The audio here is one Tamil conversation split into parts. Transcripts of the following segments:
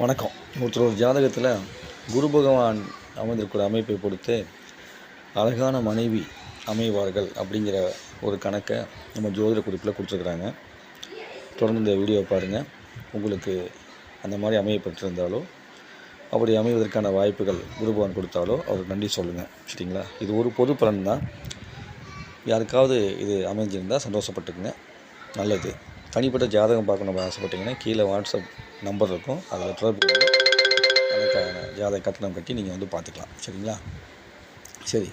வணக்கம். ஒருத்தர் ஒரு ஜாதகத்தில் குரு பகவான் அமைந்திருக்கிற அமைப்பை பொறுத்து அழகான மனைவி அமைவார்கள் அப்படிங்கிற ஒரு கணக்கை நம்ம ஜோதிட குறிப்பில் கொடுத்துருக்குறாங்க. தொடர்ந்து இந்த வீடியோ பாருங்கள் உங்களுக்கு அந்த மாதிரி அமையப்பட்டிருந்தாலோ அப்படி அமைவதற்கான வாய்ப்புகள் குரு பகவான் கொடுத்தாலோ அவருக்கு நன்றி சொல்லுங்கள் சரிங்களா? இது ஒரு பொது பலன் தான். யாருக்காவது இது அமைஞ்சிருந்தால் சந்தோஷப்பட்டுக்குங்க. நல்லது. தனிப்பட்ட ஜாதகம் பார்க்கணும் ஆசைப்பட்டீங்கன்னா கீழே வாட்ஸ்அப் நம்பர் இருக்கும். அதில் தொடர்பு அதுக்கான ஜாதக கட்டணம் கட்டி நீங்கள் வந்து பார்த்துக்கலாம். சரிங்களா? சரி.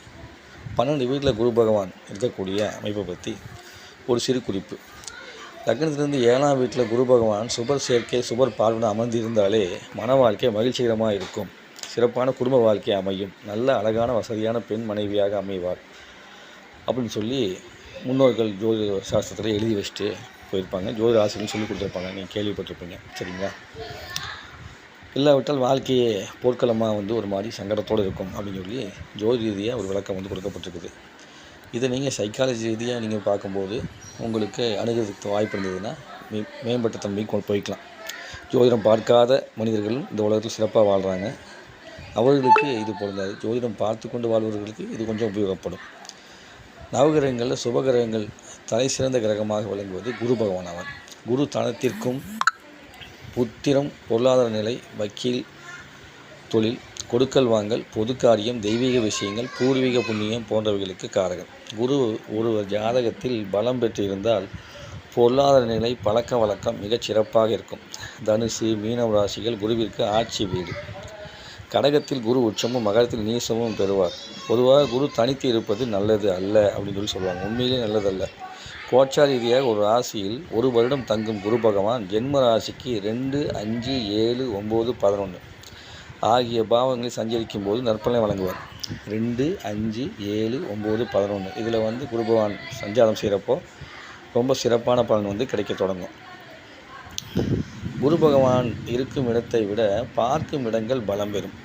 பன்னெண்டு வீட்டில் குரு பகவான் இருக்கக்கூடிய அமைப்பை பற்றி ஒரு சிறு குறிப்பு. லக்னத்திலிருந்து ஏழாம் வீட்டில் குரு பகவான் சுபர் சேர்க்கை சுபர் பார்வனை அமர்ந்திருந்தாலே மன வாழ்க்கை மகிழ்ச்சிகரமாக இருக்கும். சிறப்பான குடும்ப வாழ்க்கை அமையும். நல்ல அழகான வசதியான பெண் மனைவியாக அமைவார். அப்படின்னு சொல்லி முன்னோர்கள் ஜோதி சாஸ்திரத்தில் எழுதி வச்சுட்டு போயிருப்பாங்க ஜோதிட ஆசிரியர் சொல்லி கொடுத்துருப்பாங்க. நீங்கள் கேள்விப்பட்டிருப்பீங்க. சரிங்களா? இல்லாவிட்டால் வாழ்க்கையே போர்க்களமாக வந்து ஒரு மாதிரி சங்கடத்தோடு இருக்கும் அப்படின்னு சொல்லி ஜோதி ரீதியாக ஒரு விளக்கம் வந்து கொடுக்கப்பட்டிருக்குது. இதை நீங்கள் சைக்காலஜி ரீதியாக நீங்கள் பார்க்கும்போது உங்களுக்கு அணுகிறதுக்கு வாய்ப்பு இருந்ததுன்னா மே மேம்பட்ட தன்மைக்கு போய்க்கலாம். ஜோதிடம் பார்க்காத மனிதர்களும் இந்த உலகத்தில் சிறப்பாக வாழ்கிறாங்க அவர்களுக்கு இது பொருந்தாது. ஜோதிடம் பார்த்து கொண்டு வாழ்பவர்களுக்கு இது கொஞ்சம் உபயோகப்படும். நவகிரகங்களில் சுபகிரகங்கள் தலை சிறந்த கிரகமாக விளங்குவது குரு பகவான் அவன் குரு தனத்திற்கும் புத்திரம் பொருளாதார நிலை வக்கீல் தொழில் கொடுக்கல் வாங்கல் பொது காரியம் தெய்வீக விஷயங்கள் பூர்வீக புண்ணியம் போன்றவைகளுக்கு காரகன் குரு ஒருவர் ஜாதகத்தில் பலம் பெற்றிருந்தால் பொருளாதார நிலை பழக்க வழக்கம் மிகச் சிறப்பாக இருக்கும். தனுசு மீனவ ராசிகள் குருவிற்கு ஆட்சி வீடு. கடகத்தில் குரு உச்சமும் மகரத்தில் நீசமும் பெறுவார். பொதுவாக குரு தனித்து இருப்பது நல்லது அல்ல அப்படின்னு சொல்லி சொல்லுவாங்க. உண்மையிலே நல்லதல்ல. கோச்சார ரீதியாக ஒரு ராசியில் ஒரு வருடம் தங்கும் குரு பகவான் ஜென்ம ராசிக்கு ரெண்டு அஞ்சு ஏழு ஒம்பது பதினொன்று ஆகிய பாவங்களை சஞ்சரிக்கும் போது நற்பலனை வழங்குவார். ரெண்டு அஞ்சு ஏழு ஒம்பது பதினொன்று இதில் வந்து குரு பகவான் சஞ்சாரம் செய்கிறப்போ ரொம்ப சிறப்பான பலன் வந்து கிடைக்க தொடங்கும். குரு பகவான் இருக்கும் இடத்தை விட பார்க்கும் இடங்கள் பலம் பெறும்.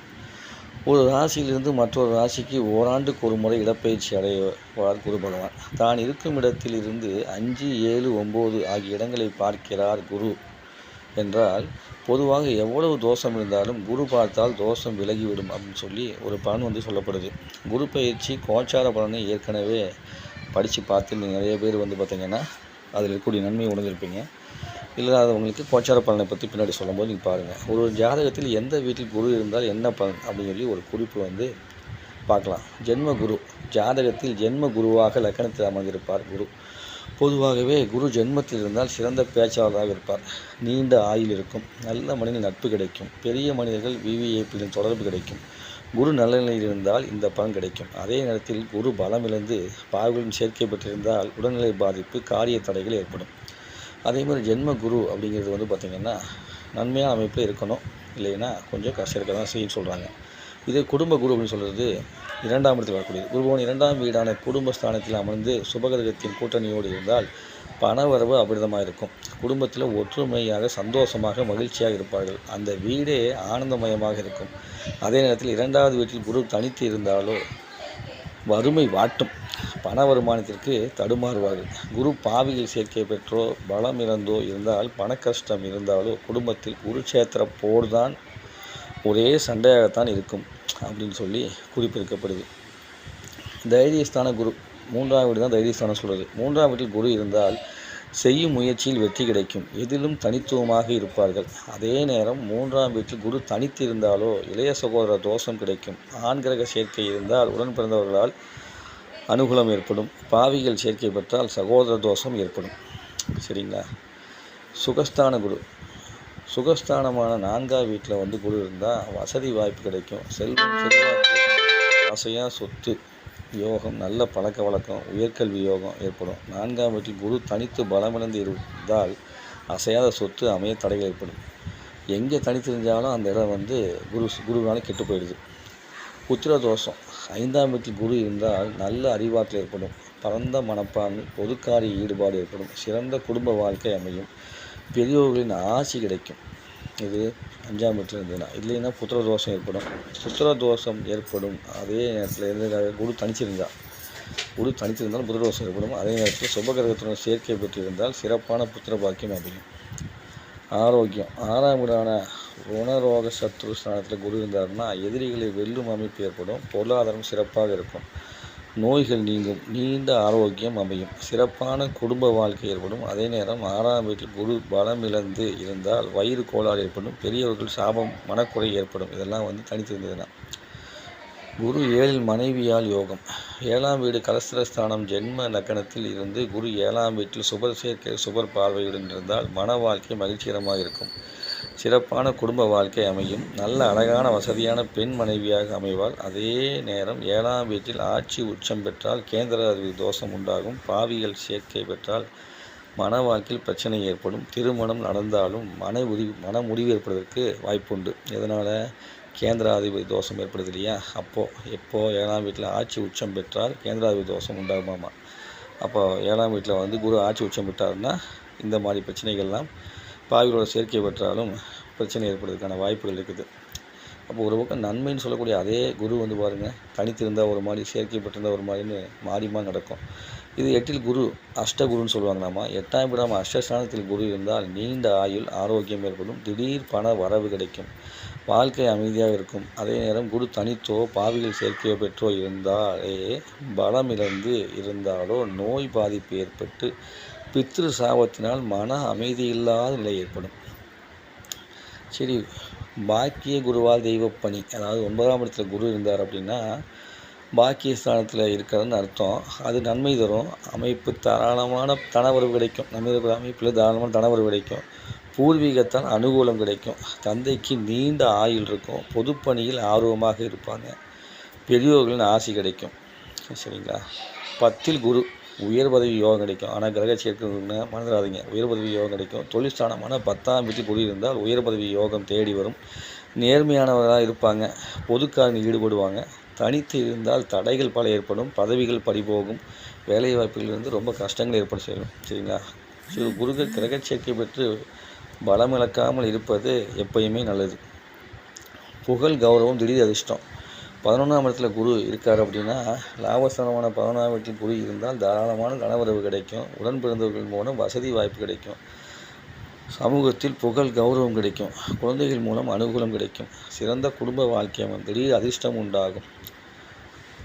ஒரு ராசியிலிருந்து மற்றொரு ராசிக்கு ஓராண்டுக்கு ஒரு முறை இடப்பெயர்ச்சி அடைவார் குரு பகவான் தான் இருக்கும் இடத்தில் இருந்து அஞ்சு ஏழு ஒம்பது ஆகிய இடங்களை பார்க்கிறார் குரு என்றால் பொதுவாக எவ்வளவு தோஷம் இருந்தாலும் குரு பார்த்தால் தோஷம் விலகிவிடும் அப்படின்னு சொல்லி ஒரு பலன் வந்து சொல்லப்படுது. குரு பயிற்சி கோச்சார பலனை ஏற்கனவே படித்து பார்த்து நிறைய பேர் வந்து பார்த்திங்கன்னா அதில் இருக்கக்கூடிய நன்மை உணர்ந்திருப்பீங்க. இல்லாதவங்களுக்கு கோச்சார பலனை பற்றி பின்னாடி சொல்லும்போது நீங்கள் பாருங்கள் ஒரு ஜாதகத்தில் எந்த வீட்டில் குரு இருந்தால் என்ன பலன் அப்படின்னு சொல்லி ஒரு குறிப்பு வந்து பார்க்கலாம். ஜென்ம குரு ஜாதகத்தில் ஜென்ம குருவாக லக்கணத்தில் அமர்ந்திருப்பார் குரு. பொதுவாகவே குரு ஜென்மத்தில் இருந்தால் சிறந்த பேச்சாளராக இருப்பார். நீண்ட ஆயுள் இருக்கும் நல்ல மனிதன் நட்பு கிடைக்கும் பெரிய மனிதர்கள் விவிஐபியின் தொடர்பு கிடைக்கும். குரு நல்ல நிலையில் இருந்தால் இந்த பலன் கிடைக்கும். அதே நேரத்தில் குரு பலமிழந்து பார்வையின் சேர்க்கை பெற்றிருந்தால் உடல்நிலை பாதிப்பு காரிய தடைகள் ஏற்படும். அதே மாதிரி ஜென்ம குரு அப்படிங்கிறது வந்து பார்த்திங்கன்னா நன்மையான அமைப்பில் இருக்கணும். இல்லைன்னா கொஞ்சம் கஷ்டம் இருக்க தான் செய்யும் சொல்கிறாங்க இதே குடும்ப குரு அப்படின்னு சொல்கிறது இரண்டாம் இடத்தில் வரக்கூடியது. குருபவன் இரண்டாம் வீடான குடும்பஸ்தானத்தில் அமர்ந்து சுபகிரகத்தின் கூட்டணியோடு இருந்தால் பணவரவு அபிரதமாக இருக்கும். குடும்பத்தில் ஒற்றுமையாக சந்தோஷமாக மகிழ்ச்சியாக இருப்பார்கள். அந்த வீடே ஆனந்தமயமாக இருக்கும். அதே நேரத்தில் இரண்டாவது வீட்டில் குரு தனித்து இருந்தாலோ வறுமை வாட்டும். பண வருமானத்திற்கு தடுமாறுவார்கள். குரு பாவியில் சேர்க்கை பெற்றோ பலம் இறந்தோ இருந்தால் பண கஷ்டம் இருந்தாலோ குடும்பத்தில் குருட்சேத்திர போர் தான் ஒரே சண்டையாகத்தான் இருக்கும் அப்படின்னு சொல்லி குறிப்பிருக்கப்படுது தைரியஸ்தான குரு மூன்றாம் வீடு தான் தைரியஸ்தானம் சொல்கிறது மூன்றாம் வீட்டில் குரு இருந்தால் செய்யும் முயற்சியில் வெற்றி கிடைக்கும். எதிலும் தனித்துவமாக இருப்பார்கள். அதே நேரம் மூன்றாம் வீட்டில் குரு தனித்து இருந்தாலோ இளைய சகோதர தோஷம் கிடைக்கும். ஆண் கிரக சேர்க்கை இருந்தால் உடன் பிறந்தவர்களால் அனுகூலம் ஏற்படும். பாவிகள் சேர்க்கை பெற்றால் சகோதர தோஷம் ஏற்படும். சரிங்களா? சுகஸ்தான குரு. சுகஸ்தானமான நான்காம் வீட்டில் வந்து குரு இருந்தால் வசதி வாய்ப்பு கிடைக்கும். செல்வம் செல்வாக்கு ஆசையாக சொத்து யோகம் நல்ல பழக்க வழக்கம் உயர்கல்வி யோகம் ஏற்படும். நான்காம் வீட்டில் குரு தனித்து பலமிழந்து இருந்தால் அசையாத சொத்து அமைய தடைகள் ஏற்படும். எங்கே தனித்து இருந்தாலும் அந்த இடம் வந்து குரு குருவினால கெட்டு போயிடுது. உத்திர தோஷம். ஐந்தாம் வீட்டில் குரு இருந்தால் நல்ல அறிவாற்றல் ஏற்படும். பரந்த மனப்பான்மை பொதுக்காரிய ஈடுபாடு ஏற்படும். சிறந்த குடும்ப வாழ்க்கை அமையும். பெரியோர்களின் ஆசி கிடைக்கும். இது அஞ்சாம் வீட்டில் இருந்ததுன்னா இல்லைன்னா புத்திர தோஷம் ஏற்படும். புத்திர தோஷம் ஏற்படும். அதே நேரத்தில் எந்த குரு தனிச்சிருந்தால் குரு தனித்திருந்தால் புத்திர தோஷம் ஏற்படும். அதே நேரத்தில் சுபகிரகத்துடன் சேர்க்கை பெற்றிருந்தால் சிறப்பான புத்திர பாக்கியம் அமையும். ஆரோக்கியம். ஆறாம் வீடான ருணரோக சத்ரு ஸ்தானத்தில் குரு இருந்தாருன்னா எதிரிகளை வெல்லும் அமைப்பு ஏற்படும். பொருளாதாரம் சிறப்பாக இருக்கும். நோய்கள் நீங்கும். நீண்ட ஆரோக்கியம் அமையும். சிறப்பான குடும்ப வாழ்க்கை ஏற்படும். அதே நேரம் ஆறாம் வீட்டில் குரு பலம் இழந்து இருந்தால் வயிறு கோளாறு ஏற்படும். பெரியவர்கள் சாபம் மனக்குறை ஏற்படும். இதெல்லாம் வந்து தனித்திருந்ததுன்னா. குரு ஏழில் மனைவியால் யோகம். ஏழாம் வீடு கலஸ்திரஸ்தானம் ஜென்ம லக்கணத்தில் இருந்து குரு ஏழாம் வீட்டில் சுபர் சேர்க்கை சுபர் பார்வையுடன் இருந்தால் மன வாழ்க்கை மகிழ்ச்சிகரமாக இருக்கும். சிறப்பான குடும்ப வாழ்க்கை அமையும். நல்ல அழகான வசதியான பெண் மனைவியாக அமைவாள். அதே நேரம் ஏழாம் வீட்டில் ஆட்சி உச்சம் பெற்றால் கேந்திர அறிவு தோஷம் உண்டாகும். பாவிகள் சேர்க்கை பெற்றால் மன வாழ்க்கையில் பிரச்சனை ஏற்படும். திருமணம் நடந்தாலும் மன உரிவு மன முடிவு ஏற்படுவதற்கு வாய்ப்புண்டு. இதனால் கேந்திராதிபதி தோஷம் ஏற்படுது இல்லையா அப்போது எப்போது ஏழாம் வீட்டில் ஆட்சி உச்சம் பெற்றால் கேந்திராதிபதி தோஷம் உண்டாகுமாமா? அப்போ ஏழாம் வீட்டில் வந்து குரு ஆட்சி உச்சம் பெற்றாருன்னா இந்த மாதிரி பிரச்சனைகள்லாம் பாவிகளோட சேர்க்கை பெற்றாலும் பிரச்சனை ஏற்படுறதுக்கான வாய்ப்புகள் இருக்குது. அப்போ ஒரு பக்கம் நன்மைன்னு சொல்லக்கூடிய அதே குரு வந்து பாருங்கள் தனித்திருந்தால் ஒரு மாதிரி சேர்க்கை பெற்றிருந்தால் ஒரு மாதிரின்னு மாறிமா நடக்கும். இது எட்டில் குரு அஷ்டகுருன்னு சொல்லுவாங்க நாம எட்டாம் விடாமல் அஷ்டஸ்தானத்தில் குரு இருந்தால் நீண்ட ஆயுள் ஆரோக்கியம் ஏற்படும் திடீர் பண வரவு கிடைக்கும் வாழ்க்கை அமைதியாக இருக்கும். அதே நேரம் குரு தனித்தோ பாவிகள் சேர்க்கையோ பெற்றோ இருந்தாலே பலம் இழந்து இருந்தாலோ நோய் பாதிப்பு ஏற்பட்டு பித்ரு சாபத்தினால் மன அமைதி இல்லாத நிலை ஏற்படும். சரி பாக்கிய குருவால் தெய்வப்பணி அதாவது ஒன்பதாம் இடத்துல குரு இருந்தார் அப்படின்னா பாக்கிய ஸ்தானத்தில் இருக்கிறதுன்னு அர்த்தம். அது நன்மை தரும். அமைப்பு தாராளமான தனவரவு கிடைக்கும். நம்ம இருக்கிற அமைப்பில் தாராளமான தனவரவு கிடைக்கும். பூர்வீகத்தால் அனுகூலம் கிடைக்கும். தந்தைக்கு நீண்ட ஆயுள் இருக்கும். பொதுப்பணியில் ஆர்வமாக இருப்பாங்க. பெரியோர்களின் ஆசி கிடைக்கும். சரிங்களா? பத்தில் குரு. உயர் பதவி யோகம் கிடைக்கும். ஆனால் கிரக சேர்க்கைன்னு மறந்துடாதீங்க. உயர் பதவி யோகம் கிடைக்கும். தொழிற்சானமான பத்தாம் வீட்டில் குடியிருந்தால் உயர் பதவி யோகம் தேடி வரும். நேர்மையானவர்களாக இருப்பாங்க. பொதுக்காரங்க ஈடுபடுவாங்க. தனித்து இருந்தால் தடைகள் பல ஏற்படும். பதவிகள் பறிபோகும். வேலைவாய்ப்புகளிலிருந்து ரொம்ப கஷ்டங்கள் ஏற்பட செய்யும். சரிங்களா? சிறு குருக கிரக சேர்க்கை பெற்று பலம் இழக்காமல் இருப்பது எப்பயுமே நல்லது. புகழ் கௌரவம் திடீர் அதிர்ஷ்டம். பதினொன்றாம் இடத்துல குரு இருக்கார் அப்படின்னா லாபஸ்தானமான பதினொன்றாம் இடத்தில் குரு இருந்தால் தாராளமான கனவரவு கிடைக்கும் உடன் பிறந்தவர்கள் மூலம் வசதி வாய்ப்பு கிடைக்கும் சமூகத்தில் புகழ் கௌரவம் கிடைக்கும் குழந்தைகள் மூலம் அனுகூலம் கிடைக்கும் சிறந்த குடும்ப வாழ்க்கை திடீர் அதிர்ஷ்டம் உண்டாகும்.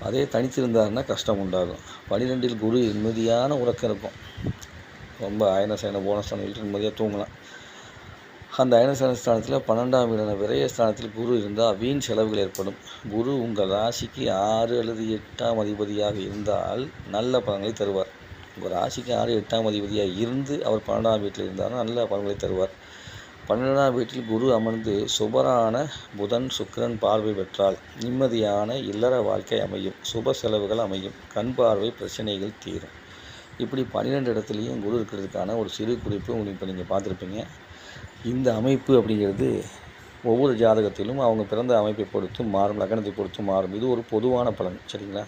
அதே தனித்திருந்தாருன்னா கஷ்டம் உண்டாகும். பனிரெண்டில் குரு நிம்மதியான உறக்கம் இருக்கும். ரொம்ப ஆயன சேன போனஸ் நிம்மதியாக தூங்கலாம். அந்த அயனசனஸ்தானத்தில் பன்னெண்டாம் வீடான விரய ஸ்தானத்தில் குரு இருந்தால் வீண் செலவுகள் ஏற்படும். குரு உங்கள் ராசிக்கு ஆறு அல்லது எட்டாம் அதிபதியாக இருந்தால் நல்ல பலன்களை தருவார். உங்கள் ராசிக்கு ஆறு எட்டாம் அதிபதியாக இருந்து அவர் பன்னெண்டாம் வீட்டில் இருந்தாலும் நல்ல பலன்களை தருவார். பன்னெண்டாம் வீட்டில் குரு அமர்ந்து சுபரான புதன் சுக்கிரன் பார்வை பெற்றால் நிம்மதியான இல்லற வாழ்க்கை அமையும். சுப செலவுகள் அமையும். கண் பார்வை பிரச்சனைகள் தீரும். இப்படி பன்னிரெண்டு இடத்துலையும் குரு இருக்கிறதுக்கான ஒரு சிறு குறிப்பு உங்களுக்கு இப்போ நீங்கள் பார்த்துருப்பீங்க. இந்த அமைப்பு அப்படிங்கிறது ஒவ்வொரு ஜாதகத்திலும் அவங்க பிறந்த அமைப்பை பொறுத்து மாறும் லக்னத்தை பொறுத்து மாறும். இது ஒரு பொதுவான பலன் சரிங்களா?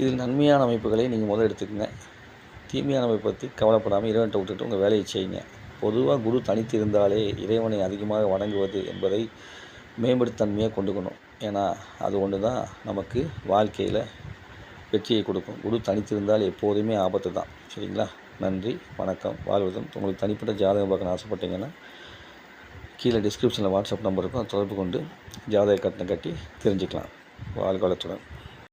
இதில் நன்மையான அமைப்புகளை நீங்கள் முதல் எடுத்துக்கங்க. தீமையான அமைப்பை பற்றி கவலைப்படாமல் இறைவன்ட்ட விட்டுட்டு உங்கள் வேலையை செய்யுங்க. பொதுவாக குரு தனித்து இருந்தாலே இறைவனை அதிகமாக வணங்குவது என்பதை மேம்படுத்தன்மையாக கொண்டுக்கணும். ஏன்னா அது ஒன்று தான் நமக்கு வாழ்க்கையில் வெற்றியை கொடுக்கும். குரு தனித்திருந்தால் எப்போதுமே ஆபத்து தான் சரிங்களா? நன்றி வணக்கம் வாழ்வதும். உங்களுக்கு தனிப்பட்ட ஜாதகம் பார்க்கணும் ஆசைப்பட்டீங்கன்னா கீழே டிஸ்கிரிப்ஷனில் வாட்ஸ்அப் நம்பர் இருக்கும். தொடர்பு கொண்டு ஜாதக கட்டணம் கட்டி தெரிஞ்சுக்கலாம். வாழ்காலத்துடன்